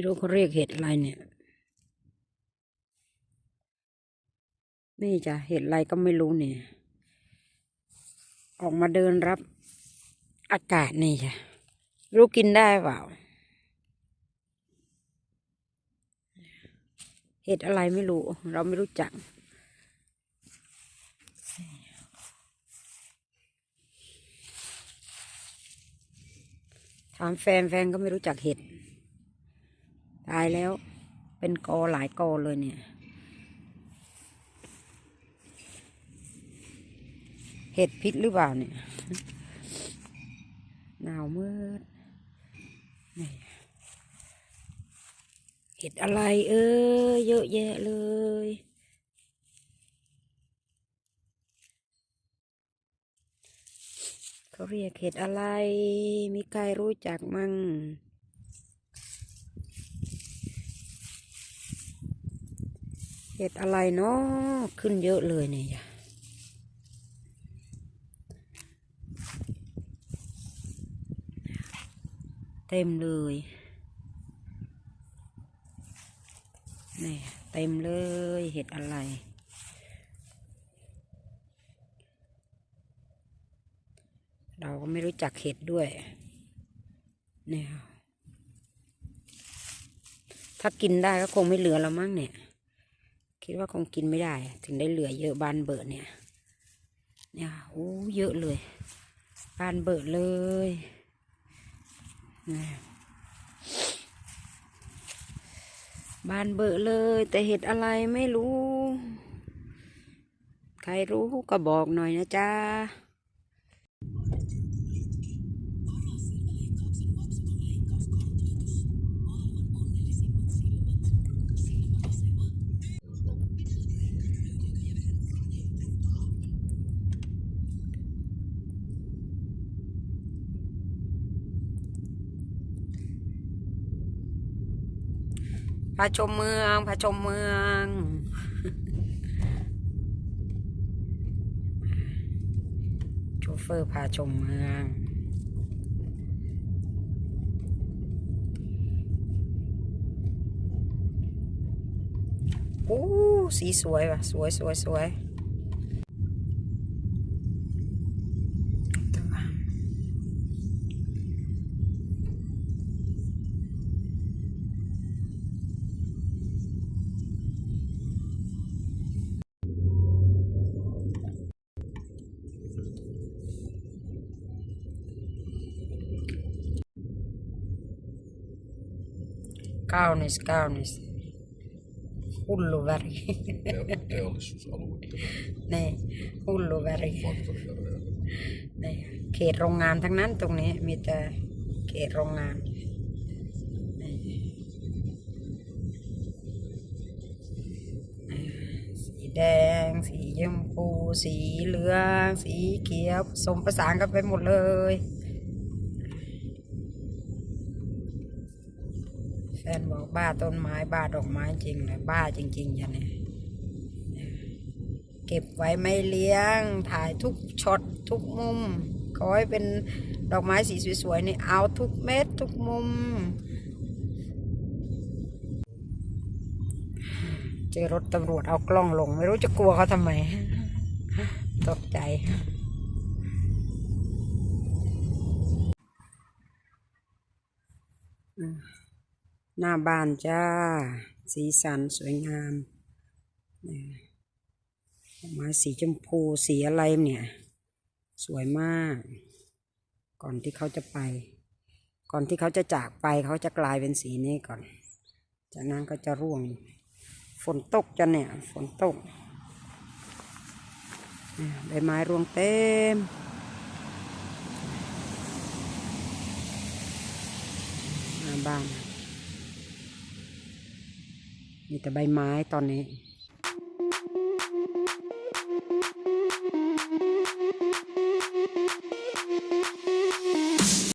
ไม่รู้เขาเรียกเห็ดอะไรเนี่ย นี่จ้ะเห็ดอะไรก็ไม่รู้เนี่ย ออกมาเดินรับอากาศนี่จ้ะรู้กินได้เปล่า เห็ดอะไรไม่รู้ เราไม่รู้จักถามแฟนแฟนก็ไม่รู้จักเห็ด ตายแล้ว เป็นกอหลายกอเลยเนี่ย เห็ดพิษหรือเปล่าเนี่ย หนาวมืดเห็ดอะไรเอ้ยเยอะแยะเลยเขาเรียกเห็ดอะไร มีใครรู้จักมั่ง เห็ดอะไรเนาะขึ้นเยอะเลยเนี่ยจ้ะเต็มเลยนี่เต็มเลยเห็ดอะไร เราก็ไม่รู้จักเห็ดด้วยเนี่ยถ้ากินได้ก็คงไม่เหลือแล้วมั้งเนี่ย คิดว่าคงกินไม่ได้ ถึงได้เหลือเยอะบานเบิดเนี่ย เนี่ยโอ้เยอะเลยบานเบิดเลยนี่บานเบิดเลย แต่เห็ดอะไรไม่รู้ ใครรู้ก็บอกหน่อยนะจ๊ะ พาชมเมืองพาชมเมือง โชเฟอร์พาชมเมืองโอ้สีสวยว่ะ สวยสวยสวย kaunis kaunis hullu väri Teo- teollisuusaluetta, niin hullu väri faktoriareja. นี่เขตโรงงานทั้งนั้นตรงนี้มีแต่เขตโรงงานนี่สีแดง สีชมพู สีเหลือง สีเขียวผสมประสานกันไปหมดเลย แฟนบอกบ้าต้นไม้บ้าดอกไม้จริงเลยบ้าจริงๆอย่างนี้เก็บไว้ไม่เลี้ยง ถ่ายทุกช็อตทุกมุม ขอให้เป็นดอกไม้สีสวยๆนี่เอาทุกเม็ดทุกมุม เจอรถตำรวจเอากล้องลง ไม่รู้จะกลัวเขาทำไม ตกใจ หน้าบ้านจ้า สีสันสวยงามนี่ดอกไม้สีชมพูสีอะไรเนี่ย สวยมาก ก่อนที่เขาจะไป ก่อนที่เขาจะจากไปเขาจะกลายเป็นสีนี้ก่อน จากนั้นก็จะร่วง ฝนตกจะเนี่ย ฝนตกใบไม้ร่วงเต็มหน้าบ้าน มีแต่ใบไม้ตอนนี้